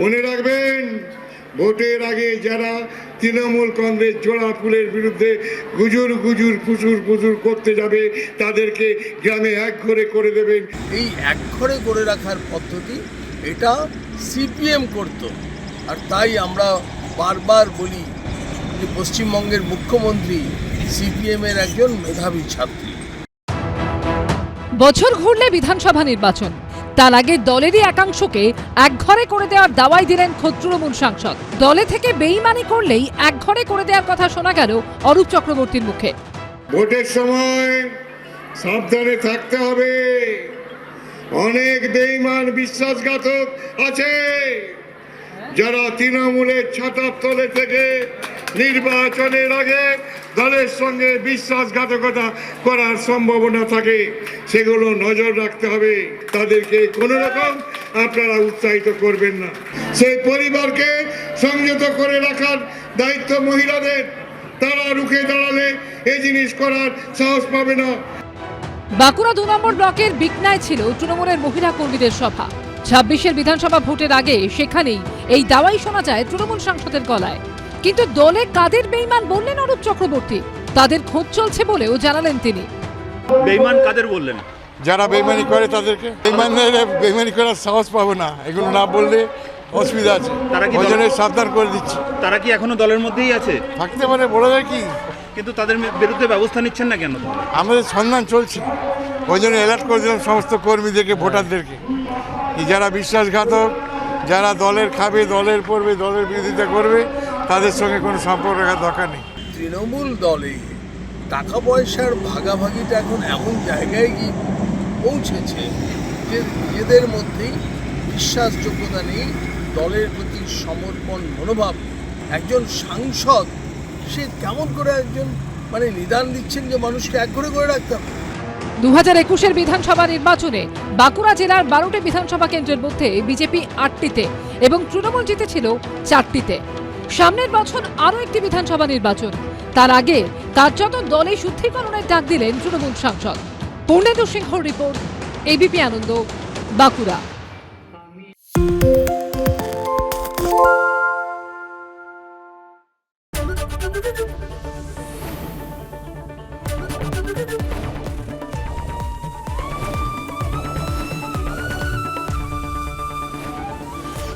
মনে রাখবেন ভোটের আগে যারা তৃণমূল কংগ্রেস জোড়া ফুলের বিরুদ্ধে গুজুর গুজুর ফুসুর ফুসুর করতে যাবে তাদেরকে গ্রামে এক ঘরে করে দেবেন। এই একঘরে করে রাখার পদ্ধতি এটা সিপিএম করত। আর তাই আমরা বারবার বলি যে পশ্চিমবঙ্গের মুখ্যমন্ত্রী সিপিএমের একজন মেধাবী ছাত্রী। বছর ঘুরলে বিধানসভা নির্বাচন। তার আগে দলেরই একাংশকে একঘরে করে দেওয়ার দাওয়াই দিলেন খোদ তৃণমূল সাংসদ। দলে থেকে বেইমানি করলেই একঘরে করে দেওয়ার কথা শোনা গেল অরূপ চক্রবর্তীর মুখে। ভোটের সময় সাবধানে থাকতে হবে। অনেক বেইমান, বিশ্বাসঘাতক আছে। যারা তৃণমূলের ছাতার তলে থেকে নির্বাচনের আগে দলের সঙ্গে বিশ্বাসঘাতকতা করার সম্ভাবনা থাকে, সেগুলো নজর রাখতে হবে। তাদেরকে কোনো রকম আপনারা উৎসাহিত করবেন না। সেই পরিবারকে সংযত করে রাখার দায়িত্ব মহিলাদের। তারা রুখে দাঁড়ালে এই জিনিস করার সাহস পাবে না। বাঁকুড়া দু নম্বর ব্লকের বিকনায় ছিল তৃণমূলের মহিলা কর্মীদের সভা। ছাব্বিশের বিধানসভা ভোটের আগে সেখানেই এই দাওয়াই শোনা যায় তৃণমূল সাংসদের গলায়। কিন্তু দলে কাদের বেইমান বললেন অরূপ চক্রবর্তী? তাদের খোঁজ চলছে বলেও জানালেন তিনি। বেইমান কাদের বললেন? যারা বেমানি করে তাদেরকে। বেমানের বেমানি করার সাহস পাবো না। এগুলো না বললে অসুবিধা আছে। তারা কি ওই সাবধান করে দিচ্ছি। তারা কি এখনও দলের মধ্যেই আছে? থাকতে পারে বলা যায় কি? কিন্তু তাদের বিরুদ্ধে ব্যবস্থা নিচ্ছেন না কেন? আমাদের সন্ধান চলছে। ওই জন্য অ্যালার্ট করে দিলাম সমস্ত কর্মীদেরকে ভোটারদেরকে। যারা বিশ্বাসঘাতক যারা দলের খাবে, দলের পড়বে, দলের বিরোধিতা করবে, তাদের সঙ্গে কোনো সম্পর্ক রাখার দরকার নেই। তৃণমূল দলে টাকা পয়সার ভাগাভাগিটা এখন এমন জায়গায় গিয়ে পৌঁছেছে যে নিজেদের মধ্যেই বিশ্বাসযোগ্যতা নেই, দলের প্রতি সমর্পণ মনোভাব। একজন সাংসদ, সে কেমন করে একজন মানে নিদান দিচ্ছেন যে মানুষকে এক করে করে রাখতে হবে? দু হাজার একুশের বিধানসভা নির্বাচনে বাঁকুড়া জেলার বারোটি বিধানসভা কেন্দ্রের মধ্যে বিজেপি আটটিতে এবং তৃণমূল জিতেছিল চারটিতে। সামনের বছর আরও একটি বিধানসভা নির্বাচন। তার আগে কার্যত দলে শুদ্ধিকরণের ডাক দিলেন তৃণমূল সাংসদ। Purnendu Singha report ABP Ananda, Bankura.